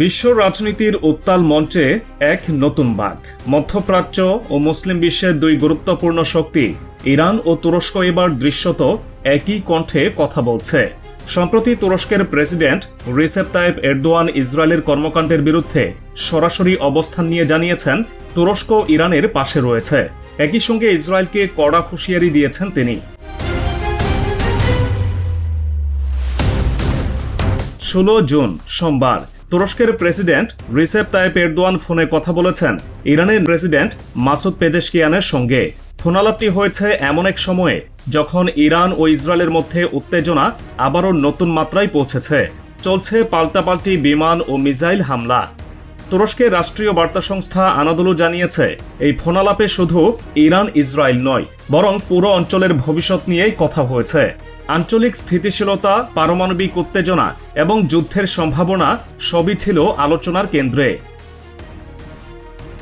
বিশ্ব রাজনীতির উত্তাল মঞ্চে এক নতুন বাঘ। মধ্যপ্রাচ্য ও মুসলিম বিশ্বের দুই গুরুত্বপূর্ণ শক্তি, ইরান ও তুরস্ক এবার দৃশ্যত একই কণ্ঠে কথা বলছে। সম্প্রতি তুরস্কের প্রেসিডেন্ট রিসেপ তাইপ এরদোয়ান ইসরায়েলের কর্মকাণ্ডের বিরুদ্ধে সরাসরি অবস্থান নিয়ে জানিয়েছেন, তুরস্ক ইরানের পাশে রয়েছে। একই সঙ্গে ইসরায়েলকে কড়া হুঁশিয়ারি দিয়েছেন তিনি। ষোলো জুন, সোমবার তুরস্কের প্রেসিডেন্ট রিসেপ তাইপ এরদোয়ান ফোনে কথা বলেছেন। ইরানের প্রেসিডেন্ট মাসুদ পেজেশকিয়ানের সঙ্গে। ফোনালাপটি হয়েছে এমন এক সময়ে যখন ইরান ও ইসরায়েলের মধ্যে উত্তেজনা আবারও নতুন মাত্রায় পৌঁছেছে। চলছে পাল্টাপাল্টি বিমান ও মিসাইল হামলা। তুরস্কের রাষ্ট্রীয় বার্তা সংস্থা আনাদুলু জানিয়েছে, এই ফোনালাপে শুধু ইরান ইসরায়েল নয়, বরং পুরো অঞ্চলের ভবিষ্যৎ নিয়েই কথা হয়েছে। আঞ্চলিক স্থিতিশীলতা, পারমাণবিক উত্তেজনা এবং যুদ্ধের সম্ভাবনা সবই ছিল আলোচনার কেন্দ্রে।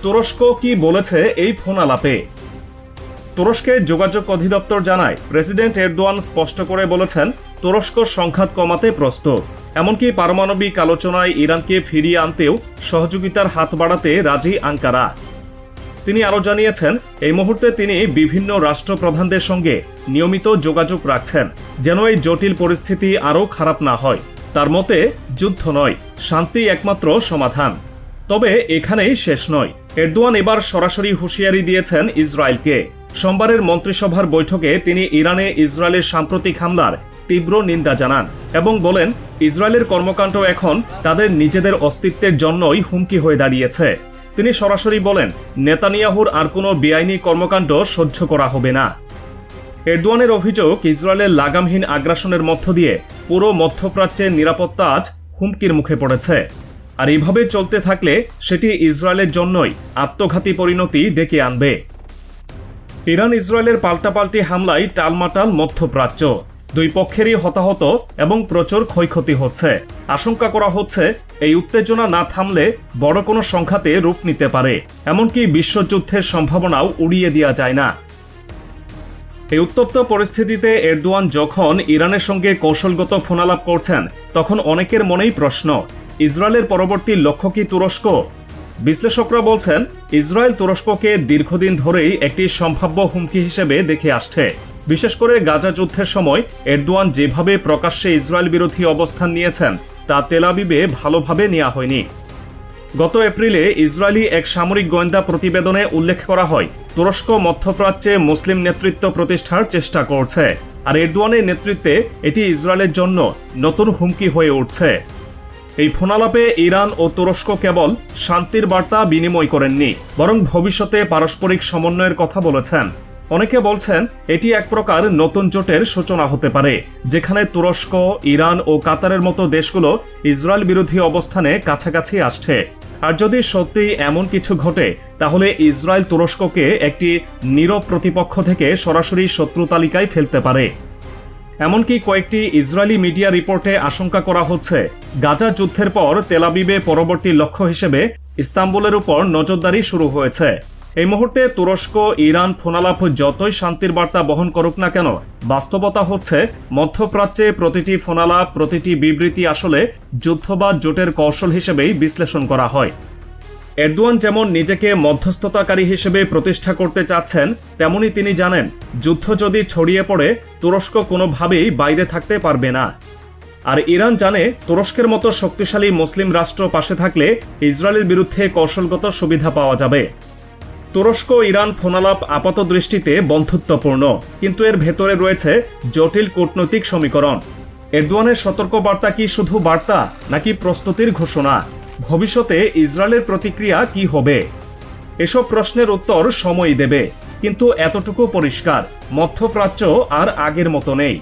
তুরস্ক কি বলেছে এই ফোন আলাপে? তুরস্কের যোগাযোগ অধিদপ্তর জানায়, প্রেসিডেন্ট এরদোয়ান স্পষ্ট করে বলেছেন, তুরস্ক সংঘাত কমাতে প্রস্তুত। এমনকি পারমাণবিক আলোচনায় ইরানকে ফিরিয়ে আনতেও সহযোগিতার হাত বাড়াতে রাজি আঙ্কারা। তিনি আরও জানিয়েছেন, এই মুহূর্তে তিনি বিভিন্ন রাষ্ট্রপ্রধানদের সঙ্গে নিয়মিত যোগাযোগ রাখছেন, যেন এই জটিল পরিস্থিতি আরও খারাপ না হয়। তার মতে, যুদ্ধ নয়, শান্তি একমাত্র সমাধান। তবে এখানেই শেষ নয়। এরদোয়ান এবার সরাসরি হুঁশিয়ারি দিয়েছেন ইসরায়েলকে। সোমবারের মন্ত্রিসভার বৈঠকে তিনি ইরানে ইসরায়েলের সাম্প্রতিক হামলার তীব্র নিন্দা জানান এবং বলেন, ইসরায়েলের কর্মকাণ্ড এখন তাদের নিজেদের অস্তিত্বের জন্যই হুমকি হয়ে দাঁড়িয়েছে। তিনি সরাসরি বলেন, নেতানিয়াহুর আর কোনো বেআইনি কর্মকাণ্ড সহ্য করা হবে না। এরদোয়ানের অভিযোগ, ইসরায়েলের লাগামহীন আগ্রাসনের মধ্য দিয়ে পুরো মধ্যপ্রাচ্যের নিরাপত্তা আজ হুমকির মুখে পড়েছে। আর এইভাবে চলতে থাকলে সেটি ইসরায়েলের জন্যই আত্মঘাতী পরিণতি ডেকে আনবে। ইরান ইসরায়েলের পাল্টাপাল্টি হামলায় টালমাটাল মধ্যপ্রাচ্য। দুই পক্ষেরই হতাহত এবং প্রচুর ক্ষয়ক্ষতি হচ্ছে। আশঙ্কা করা হচ্ছে এই উত্তেজনা না থামলে বড় কোনো সংঘাতে রূপ নিতে পারে। এমনকি বিশ্বযুদ্ধের সম্ভাবনাও উড়িয়ে দেওয়া যায় না। এই উত্তপ্ত পরিস্থিতিতে এরদোয়ান যখন ইরানের সঙ্গে কৌশলগত ফোনালাপ করছেন, তখন অনেকের মনেই প্রশ্ন, ইসরায়েলের পরবর্তী লক্ষ্য কি তুরস্ক? বিশ্লেষকরা বলছেন, ইসরায়েল তুরস্ককে দীর্ঘদিন ধরেই একটি সম্ভাব্য হুমকি হিসেবে দেখে আসছে। বিশেষ করে গাজা যুদ্ধের সময় এরদোয়ান যেভাবে প্রকাশ্যে ইসরায়েল বিরোধী অবস্থান নিয়েছেন তা তেলাবিবে ভালোভাবে নেওয়া হয়নি। গত এপ্রিলে ইসরায়েলি এক সামরিক গোয়েন্দা প্রতিবেদনে উল্লেখ করা হয়, তুরস্ক মধ্যপ্রাচ্যে মুসলিম নেতৃত্ব প্রতিষ্ঠার চেষ্টা করছে, আর এরদোয়ানের নেতৃত্বে এটি ইসরায়েলের জন্য নতুন হুমকি হয়ে উঠছে। এই ফোনালাপে ইরান ও তুরস্ক কেবল শান্তির বার্তা বিনিময় করেননি, বরং ভবিষ্যতে পারস্পরিক সমন্বয়ের কথা বলেছেন। অনেকে বলছেন এটি এক প্রকার নতুন জোটের সূচনা হতে পারে, যেখানে তুরস্ক, ইরান ও কাতারের মতো দেশগুলো ইসরায়েল বিরোধী অবস্থানে কাছাকাছি আসছে। আর যদি সত্যি এমন কিছু ঘটে, তাহলে ইসরায়েল তুরস্ককে একটি নীরব প্রতিপক্ষ থেকে সরাসরি শত্রু তালিকায় ফেলতে পারে। এমনকি কয়েকটি ইসরায়েলি মিডিয়া রিপোর্টে আশঙ্কা করা হচ্ছে, গাজা যুদ্ধের পর তেলাবিবে পরবর্তী লক্ষ্য হিসেবে ইস্তাম্বুলের উপর নজরদারি শুরু হয়েছে। এই মুহূর্তে তুরস্ক, ইরান ফোনালাপ যতই শান্তির বার্তা বহন করুক না কেন, বাস্তবতা হচ্ছে মধ্যপ্রাচ্যে প্রতিটি ফোনালাপ, প্রতিটি বিবৃতি আসলে যুদ্ধ বা জোটের কৌশল হিসেবেই বিশ্লেষণ করা হয়। এরদোয়ান যেমন নিজেকে মধ্যস্থতাকারী হিসেবে প্রতিষ্ঠা করতে চাচ্ছেন, তেমনি তিনি জানেন, যুদ্ধ যদি ছড়িয়ে পড়ে, তুরস্ক কোনোভাবেই বাইরে থাকতে পারবে না। আর ইরান জানে, তুরস্কের মতো শক্তিশালী মুসলিম রাষ্ট্র পাশে থাকলে ইসরায়েলের বিরুদ্ধে কৌশলগত সুবিধা পাওয়া যাবে। তুরস্ক ইরান ফোনালাপ আপাত দৃষ্টিতে বন্ধুত্বপূর্ণ, কিন্তু এর ভেতরে রয়েছে জটিল কূটনৈতিক সমীকরণ। এরদোয়ানের সতর্ক বার্তা কি শুধু বার্তা, নাকি প্রস্তুতির ঘোষণা? ভবিষ্যতে ইসরায়েলের প্রতিক্রিয়া কি হবে? এসব প্রশ্নের উত্তর সময়ই দেবে, কিন্তু এতটুকু পরিষ্কার, মধ্যপ্রাচ্য আর আগের মতো নেই।